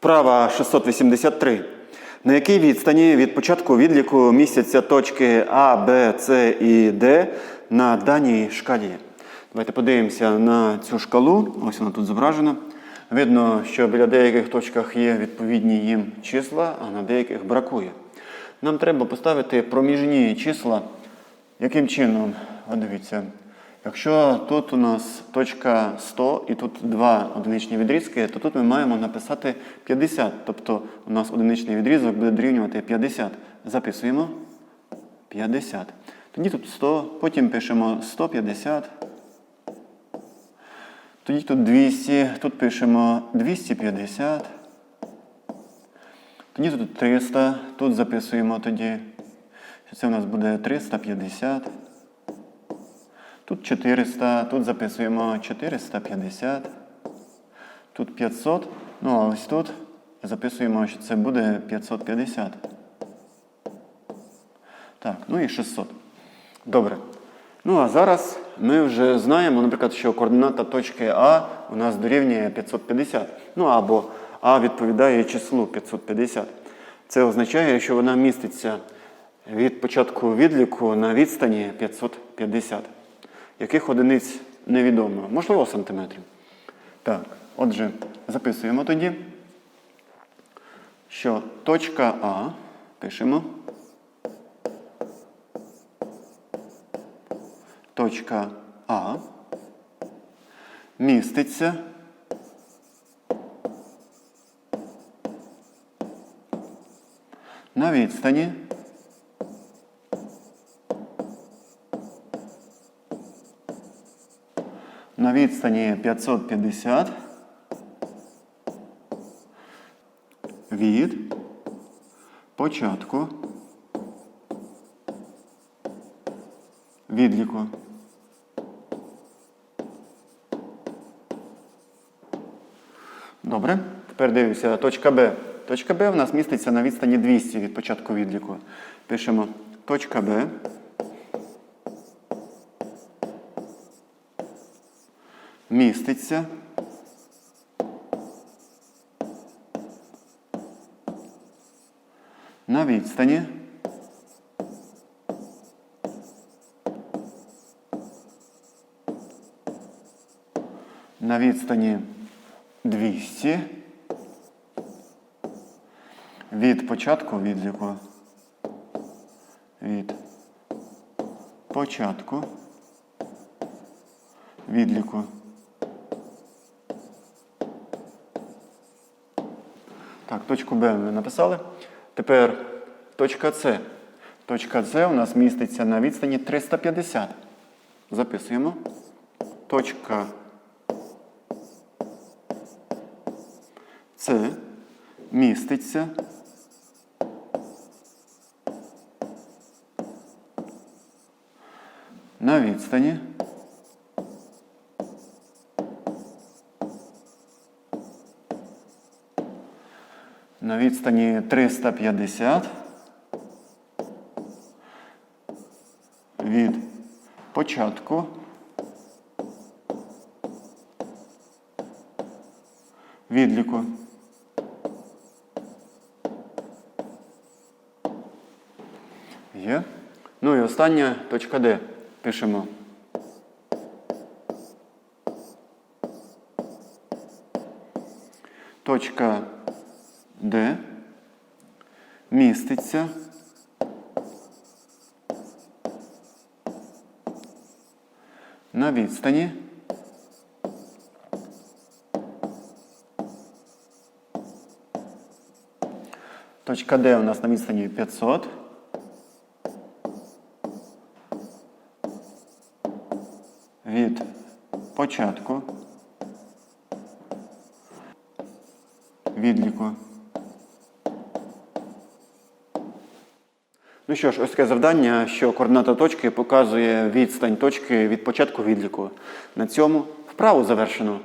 Вправа 683. На якій відстані від початку відліку містяться точки А, Б, С і Д на даній шкалі? Давайте подивимося на цю шкалу. Ось вона тут зображена. Видно, що біля деяких точках є відповідні їм числа, а на деяких бракує. Нам треба поставити проміжні числа. Яким чином? От дивіться. Якщо тут у нас точка 100 і тут два одиничні відрізки, то тут ми маємо написати 50. Тобто у нас одиничний відрізок буде дорівнювати 50. Записуємо 50. Тоді тут 100, потім пишемо 150. Тоді тут 200, тут пишемо 250. Тоді тут 300, тут записуємо тоді. Це у нас буде 350. Тут 400, тут записуємо 450. Тут 500. Ну а ось тут записуємо, що це буде 550. Так, ну і 600. Добре. Ну а зараз ми вже знаємо, наприклад, що координата точки А у нас дорівнює 550. Ну або А відповідає числу 550. Це означає, що вона міститься від початку відліку на відстані 550. Яких одиниць невідомо, можливо, сантиметрів. Так, отже, записуємо тоді, що точка А пишемо. Точка А міститься на відстані на відстані 550 від початку відліку. Добре. Тепер дивимося. Точка Б. Точка Б в нас міститься на відстані 200 від початку відліку. Пишемо точка Б. Міститься. На відстані. На відстані 200 від початку відліку. Від початку відліку. Так, точку Б ми написали. Тепер точка С. Точка С у нас міститься на відстані 350. Записуємо. Точка С міститься на відстані на відстані 350 від початку відліку. Є. Ну і остання точка Д. Пишемо. Точка Д міститься на відстані Точка Д у нас на відстані 500. Від початку відліку. Ну що ж, ось таке завдання, що координата точки показує відстань точки від початку відліку. На цьому вправу завершено.